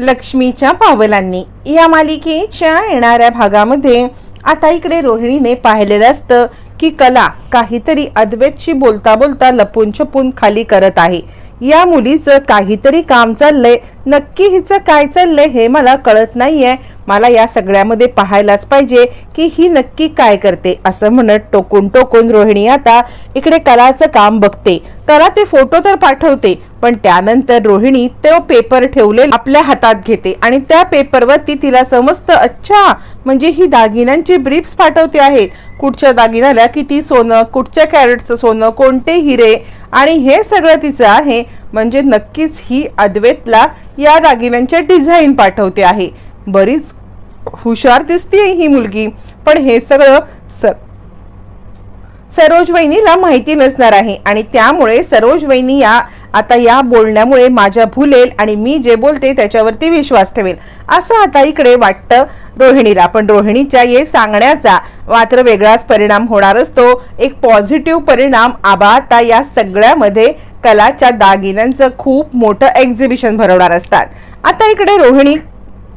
लक्ष्मीच्या पावलांनी. या मालिकेच्या येणाऱ्या भागामध्ये आता इकडे रोहिणीने पाहिलेलं असतं की कला काहीतरी अद्वैतशी बोलता बोलता लपून छपून खाली करत आहे. या मुलीचं काहीतरी काम चाललंय. नक्की हिचं काय चाललंय हे मला कळत नाहीये. मला या सगळ्यामध्ये पाहायलाच पाहिजे की ही नक्की काय करते असं म्हणत टोकून टोकून रोहिणी आता इकडे कलाचं काम बघते. कला ते फोटो तर पाठवते पण त्यानंतर रोहिणी तो पेपर ठेवले आपल्या हातात घेते आणि त्या पेपरवरती तिला समजतं अच्छा म्हणजे ही दागिन्यांची ब्रीफ्स पाठवते आहे. कुठच्या दागिन्याला किती सोनं कुठच्या कॅरेटचं सोनं कोणते हिरे आणि हे सगळं तिचं आहे. म्हणजे नक्कीच ही अद्वैतला या दागिन्यांच्या डिझाईन पाठवते आहे. बरीच हुशार दिसते ही मुलगी. पण हे सगळं स सरोज वहिनीला माहिती नसणार आहे आणि त्यामुळे सरोज वहिनी या आता या बोलण्यामुळे माझ्या भुलेल आणि मी जे बोलते त्याच्यावरती विश्वास ठेवेल. असं आता इकडे वाटतं रोहिणीला. पण रोहिणीच्या ये सांगण्याचा मात्र वेगळाच परिणाम होणार असतो. एक पॉझिटिव्ह परिणाम आबा आता या सगळ्यामध्ये कलाच्या दागिन्यांचं खूप मोठं एक्झिबिशन भरवणार असतात. आता इकडे रोहिणी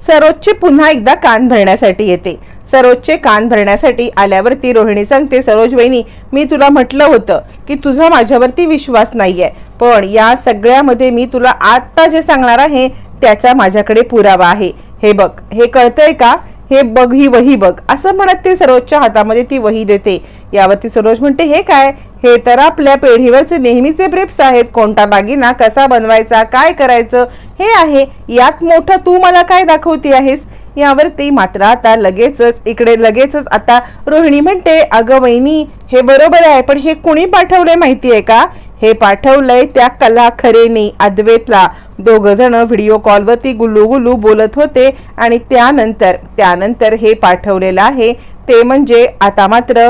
सरोजचे पुन्हा एकदा कान भरण्यासाठी येते. सरोजचे कान भरण्यासाठी आल्यावरती रोहिणी सांगते सरोज वहिनी मी तुला म्हटलं होतं की तुझा माझ्यावरती विश्वास नाही आहे पण या सगळ्यामध्ये मी तुला आत्ता जे सांगणार आहे त्याचा माझ्याकडे पुरावा आहे. हे बघ हे कळतंय का? हे बघ ही वही बघ. असं म्हणत ते सरोजच्या हातामध्ये ती वही देते. यावरती सरोज म्हणते हे काय? हे तर आपल्या पेढीवरचे नेहमीचे ब्रेप्स आहेत. कोणता दागिना कसा बनवायचा? काय करायचं? हे आहे. यात मोठं तू मला काय दाखवती आहेस? यावरती मात्र आता लगेचच इकडे लगेचच आता रोहिणी म्हणते अगं वहिनी हे बरोबर आहे पण हे कुणी पाठवलंय माहिती आहे का? हे पाठवलंय त्या कला खरेनी अद्वेतला. दोघ जण व्हिडिओ कॉलवरती गुल्लू गुल्लू बोलत होते आणि त्यानंतर त्यानंतर हे पाठवलेलं आहे. ते म्हणजे आता मात्र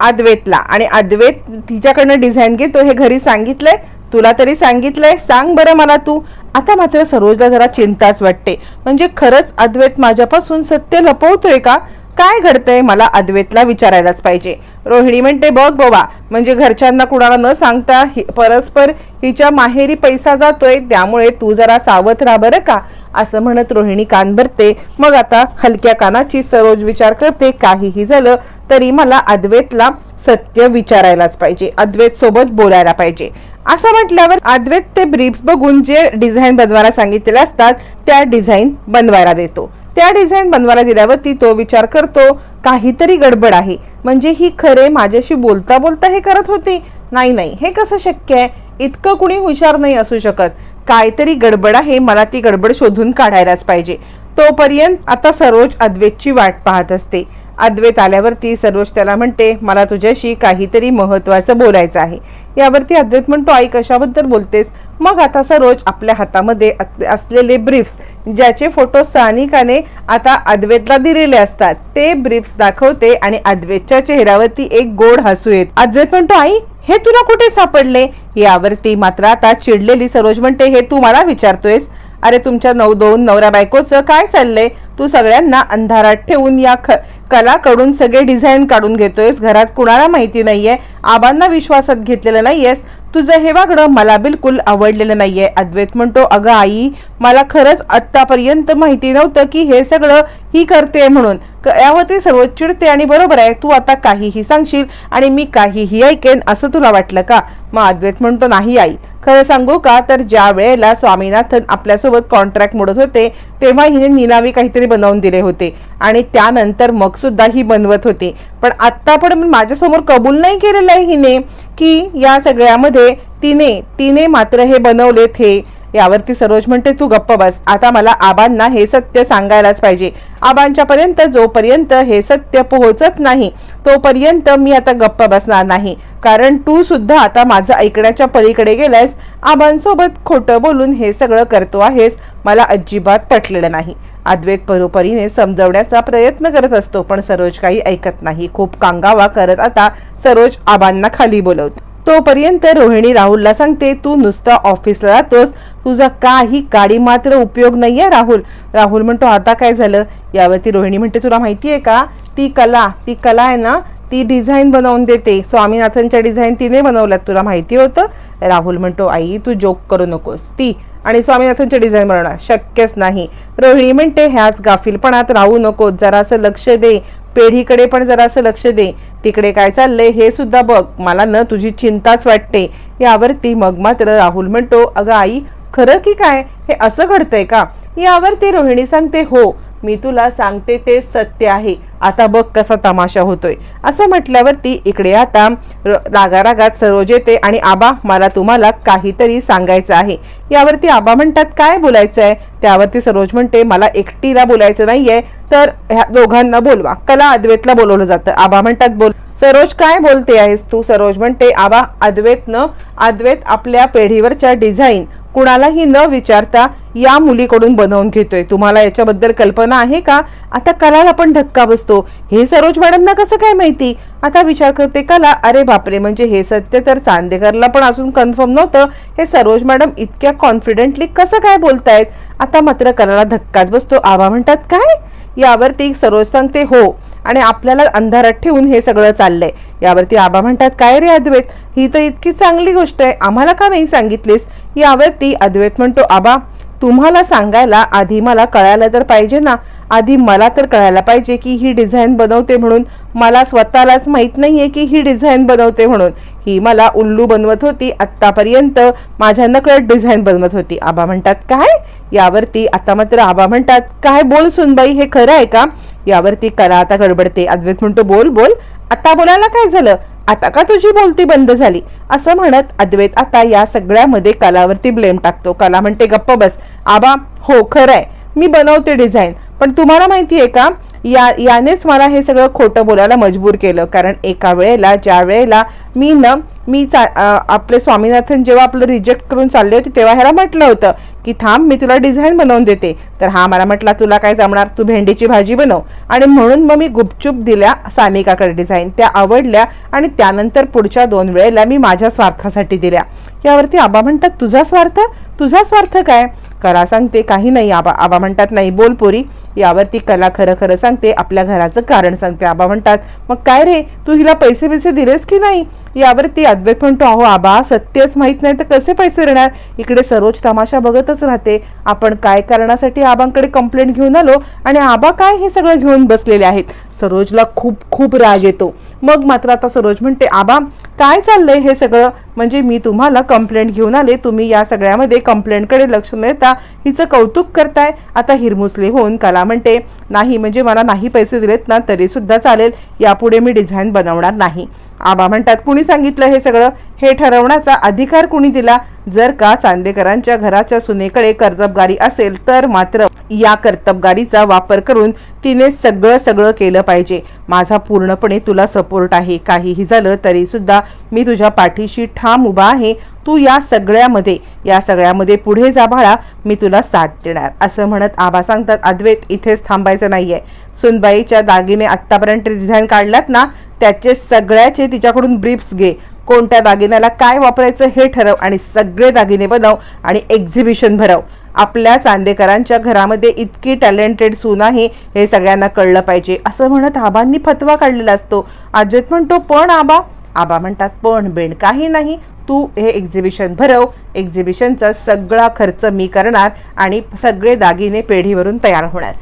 अद्वेतला. आणि अद्वैत तिच्याकडनं डिझाईन घेतो हे घरी सांगितलंय. तुला तरी सांगितलंय. सांग बरं मला तू. आता मात्र सरोजला जरा चिंताच वाटते. म्हणजे खरंच अद्वैत माझ्यापासून सत्य लपवतोय का? काय घडतंय मला अद्वैतला विचारायलाच पाहिजे. रोहिणी म्हणते बघ बाबा म्हणजे घरच्यांना कुणाला न सांगता हि- परस्पर हिच्या माहेरी पैसा जातोय त्यामुळे तू जरा सावध राहा बरं का? असं म्हणत रोहिणी कान भरते. मग आता हलक्या कानाची सरोज विचार करते काहीही झालं तरी मला अद्वैतला सत्य विचारायलाच पाहिजे. अद्वैत सोबत बोलायला पाहिजे. असं म्हटल्यावर अद्वैत ते ब्रीफ्स बघून जे डिझाईन बनवायला सांगितलेले असतात त्या डिझाईन बनवायला देतो. त्या डिझाईन बनवायला दिल्यावरती तो विचार करतो काहीतरी गडबड आहे. म्हणजे ही खरे माझ्याशी बोलता बोलता हे करत होती? नाही नाही. हे कसं शक्य आहे? इतकं कुणी हुशार नाही असू शकत. काहीतरी गडबड आहे. मला ती गडबड शोधून काढायलाच पाहिजे. तोपर्यंत आता सरोज अद्वेतची वाट पाहत असते. अद्वैत आल्यावरती सरोज त्याला म्हणते मला तुझ्याशी काहीतरी महत्वाचं बोलायचं आहे. यावरती अद्वैत म्हणतो आई कशाबद्दल बोलतेस? मग आता सरोज आपल्या हातामध्ये असलेले ब्रीफ्स ज्याचे फोटो सानिकाने आता अद्वैतला दिलेले असतात ते ब्रीफ्स दाखवते आणि अद्वैतच्या चेहऱ्यावरती एक गोड हसू येत. अद्वैत म्हणतो आई हे तुला कुठे सापडले? यावरती मात्र आता चिडलेली सरोज म्हणते हे तू मला विचारतोयस? अरे तुमच्या नऊ दोन नवरा बायकोचं काय चाललंय? तू सगळ्यांना अंधारात ठेवून या ख कलाकडून सगळे डिझाईन काढून घेतोयस. घरात कुणाला माहिती नाहीये. आबांना विश्वासात घेतलेलं नाहीयेस. तुझं हे वागणं मला बिलकुल आवडलेलं नाहीये. अद्वैत म्हणतो अगं आई मला खरंच आत्तापर्यंत माहिती नव्हतं की हे सगळं ही करते म्हणून. क- यावरती सर्व चिडते आणि बरोबर आहे. तू आता काहीही सांगशील आणि मी काहीही ऐकेन असं तुला वाटलं का? मग अद्वैत म्हणतो नाही आई. खरं सांगू का? तर ज्या वेळेला स्वामीनाथन आपल्यासोबत कॉन्ट्रॅक्ट मोडत होते तेव्हा हिने निनावी काहीतरी बनवून दिले होते. आणि त्यानंतर मग सुद्धा ही बनवत होती. पण आत्ता पण माझ्यासमोर कबूल नाही केलेलं आहे हिने की या सगळ्यामध्ये तिने तिने मात्र हे बनवलेत हे यावरती सरोज म्हणते तू गप्प बस. आता मला आबांना हे सत्य सांगायलाच पाहिजे. आबांच्या पर्यंत जोपर्यंत हे सत्य पोहोचत नाही तोपर्यंत मी आता गप्प बसणार नाही. कारण तू सुद्धा आता माझं ऐकण्याच्या पलीकडे गेलायस. आबांसोबत खोटं बोलून हे सगळं करतो आहेस. मला अजिबात पटलेलं नाही. अद्वैत परोपरीने समजवण्याचा प्रयत्न करत असतो पण सरोज काही ऐकत नाही. खूप कांगावा करत आता सरोज आबांना खाली बोलवतो. तोपर्यंत रोहिणी राहुलला सांगते तू नुसतं ऑफिसला जातोस. तुझा काही गाडी मात्र उपयोग नाही आहे राहुल. राहुल म्हणतो आता काय झालं? यावरती रोहिणी म्हणते तुला माहिती आहे का? ती कला ती कला आहे ना ती डिझाईन बनवून देते. स्वामीनाथनच्या डिझाईन तिने बनवल्यात तुला माहिती होतं? राहुल म्हणतो आई तू जोक करू नकोस. ती आणि स्वामीनाथनच्या डिझाईन बनवणार. शक्यच नाही. रोहिणी म्हणते ह्याच गाफीलपणात राहू नको जरासं लक्ष दे. पेढीकडे पण जरासं लक्ष दे. तिकडे काय चाललंय हे सुद्धा बघ. मला न तुझी चिंताच वाटते. यावरती मग मात्र राहुल म्हणतो अगं आई खरं की काय? हे असं घडतंय का? यावरती रोहिणी सांगते हो मी तुला सांगते ते सत्य आहे. आता बघ कसा तमाशा होतोय. असं म्हटल्यावरती इकडे आता र- रागारागात सरोज येते आणि आबा मला तुम्हाला काहीतरी सांगायचं आहे. यावरती आबा म्हणतात काय बोलायचं आहे त्यावरती सरोज म्हणते मला एकटीला बोलायचं नाहीये तर ह्या दोघांना बोलवा. कला अद्वैतला बोलवलं जातं. आबा म्हणतात बोल सरोज काय बोलते आहेस तू? सरोज म्हणते आबा अद्वैत अद्वेत अद्वैत आपल्या पेढीवरच्या डिझाईन कुणालाही न विचारता या मुलीकडून बनवून घेतोय. तुम्हाला याच्याबद्दल कल्पना आहे का? आता कलाला पण धक्का बसतो. हे सरोज मॅडमना कसं काय माहिती? आता विचार करते कला अरे बापरे म्हणजे हे सत्य तर चांदेकरला पण अजून कन्फर्म नव्हतं. हे सरोज मॅडम इतक्या कॉन्फिडेंटली कसं काय बोलतायत? आता मात्र कलाला धक्काच बसतो. आबा म्हणतात काय? यावरती सरोज सांगते हो आणि आपल्याला अंधारात ठेवून हे सगळं चाललंय. यावरती आबा म्हणतात काय रे अद्वैत? ही तर इतकी चांगली गोष्ट आहे. आम्हाला का नाही सांगितलीस? यावरती अद्वैत म्हणतो आबा तुम्हाला सांगायला आधी मला कळायला तर पाहिजे ना. आधी मला तर कळायला पाहिजे की ही डिझाईन बनवते म्हणून. मला स्वतःलाच माहीत नाही आहे की ही डिझाईन बनवते म्हणून. ही मला उल्लू बनवत होती आत्तापर्यंत. माझ्या नकळत डिझाईन बनवत होती. आबा म्हणतात काय? यावरती आता मात्र आबा म्हणतात काय बोल सुनबाई हे खरं आहे का? यावरती कला आता गडबडते. अद्वैत म्हणतो बोल बोल. आता बोलायला काय झालं? आता का तुझी बोलती बंद झाली? असं म्हणत अद्वैत आता या सगळ्यामध्ये कलावरती ब्लेम टाकतो. कला म्हणते गप्प बस. आबा हो खरंय. मी बनवते डिझाईन. पण तुम्हाला माहिती आहे का या यानेच मला हे सगळं खोटं बोलायला मजबूर केलं. कारण एका वेळेला ज्या वेळेला मी न मी चा आपले स्वामीनाथन जेव्हा आपलं रिजेक्ट करून चालले होते तेव्हा ह्याला म्हटलं होतं की थांब मी तुला डिझाईन बनवून देते. तर हा मला म्हटला तुला काय जमणार? तू भेंडीची भाजी बनव. आणि म्हणून मग मी गुपचूप दिल्या सानिकाकडे डिझाईन त्या आवडल्या आणि त्यानंतर पुढच्या दोन वेळेला मी माझ्या स्वार्थासाठी दिल्या. यावरती आबा म्हणतात तुझा स्वार्थ? तुझा स्वार्थ काय? करा सांगते काही नाही आबा. आबा म्हणतात नाही बोल पोरी. यावर ती कला खरं खरं सांगते आपल्या घराचं कारण सांगते. आबा म्हणतात मग काय रे? तू हिला पैसे पैसे दिलेस की नाही? यावर ती अद्वैत म्हणतो अहो आबा सत्यच माहीत नाही तर कसे पैसे देणार? इकडे सरोज तमाशा बघतच राहते. आपण काय कारणासाठी आबांकडे कंप्लेंट घेऊन आलो आणि आबा काय हे सगळं घेऊन बसलेले आहेत? सरोजला खूप खूप राग येतो. मग मात्र आता सरोज म्हणते आबा काय चाललंय हे सगळं? म्हणजे मी तुम्हाला कंप्लेंट घेऊन आले. तुम्ही या सगळ्यामध्ये कंप्लेंटकडे लक्ष न देता हिचं कौतुक करताय. आता हिरमुसले होऊन कला म्हणते नाही म्हणजे मला नाही पैसे दिलेत ना तरीसुद्धा चालेल. यापुढे मी डिझाईन बनवणार नाही. आबा म्हणतात कुणी सांगितलं हे सगळं? हे ठरवण्याचा अधिकार कुणी दिला? जर का चांदेकरांच्या घराच्या सुनेकडे कर्तबगारी असेल तर मात्र या कर्तबगारीचा वापर करून तिने सगळं सगळं केलं पाहिजे. माझा पूर्णपणे तुला सपोर्ट आहे. काहीही झालं तरी सुद्धा मी तुझ्या पाठीशी ठाम उभा आहे. तू या सगळ्यामध्ये या सगळ्यामध्ये पुढे जा बाळा. मी तुला साथ देणार. असं म्हणत आबा सांगतात अद्वैत इथेच थांबायचं नाहीये. सुनबाईच्या दागिने आत्तापर्यंत डिझाईन काढल्यात ना त्याचे सगळ्याचे तिच्याकडून ब्रीफ्स घे. कोणत्या दागिन्याला काय वापरायचं हे ठरव आणि सगळे दागिने बनव आणि एक्झिबिशन भरव. आपल्या चांदेकरांच्या घरामध्ये इतकी टॅलेंटेड सून आहे हे सगळ्यांना कळलं पाहिजे. असं म्हणत आबांनी फतवा काढलेला असतो. अद्वैत म्हणतो पण आबा. आबा म्हणतात पण बेण काही नाही. तू हे एक्झिबिशन भरव. एक्झिबिशनचा सगळा खर्च मी करणार आणि सगळे दागिने पेढीवरून तयार होणार.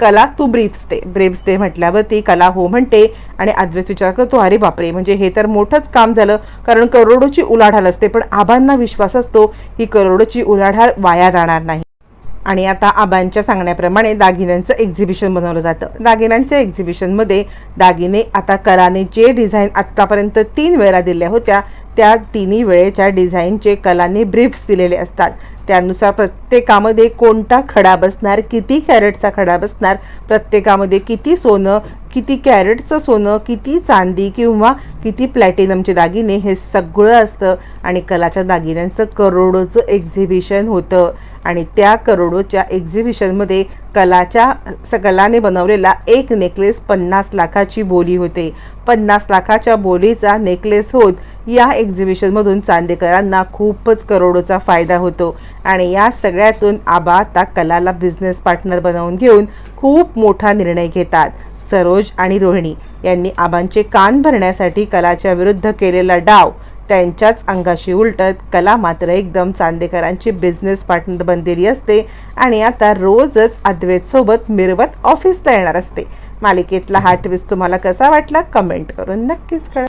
कला तू ब्रीफ्स दे. ब्रीफ्स दे म्हटल्यावर ती कला हो म्हणते आणि अद्वैत विचार करतो अरे बापरे म्हणजे हे तर मोठंच काम झालं. कारण करोडोची उलाढाल असते पण आबांना विश्वास असतो ही करोडोची उलाढाल वाया जाणार नाही. आणि आता आबांच्या सांगण्याप्रमाणे दागिन्यांचं एक्झिबिशन बनवलं जातं. दागिन्यांच्या एक्झिबिशनमध्ये दागिने आता कराने जे डिझाईन आत्तापर्यंत तीन वेळा दिल्या होत्या त्या तिन्ही वेळेच्या डिझाईनचे कलांनी ब्रीफ्स दिलेले असतात. त्यानुसार प्रत्येकामध्ये कोणता खडा बसणार किती कॅरेटचा खडा बसणार प्रत्येकामध्ये किती सोनं किती कॅरेटचं सोनं किती चांदी किंवा किती प्लॅटिनमचे दागिने हे सगळं असतं. आणि कलाच्या दागिन्यांचं करोडोचं एक्झिबिशन होतं. आणि त्या करोडोच्या एक्झिबिशनमध्ये कलाच्या स कलाने बनवलेला एक नेकलेस पन्नास लाखाची बोली होते. पन्नास लाखाच्या बोलीचा नेकलेस होत या एक्झिबिशनमधून चांदेकरांना खूपच करोडोचा फायदा होतो. आणि या सगळ्यातून आबा आता कलाला बिझनेस पार्टनर बनवून घेऊन खूप मोठा निर्णय घेतात. सरोज आणि रोहिणी यांनी आबांचे कान भरण्यासाठी कलाच्या विरुद्ध केलेला डाव त्यांच्याच अंगाशी उलटत कला मात्र एकदम चांदेकरांची बिझनेस पार्टनर बनलेली असते आणि आता रोजच अद्वेतसोबत मिरवत ऑफिसला येणार असते. मालिकेतला हा ट्विस्ट तुम्हाला कसा वाटला? कमेंट करून नक्कीच कळा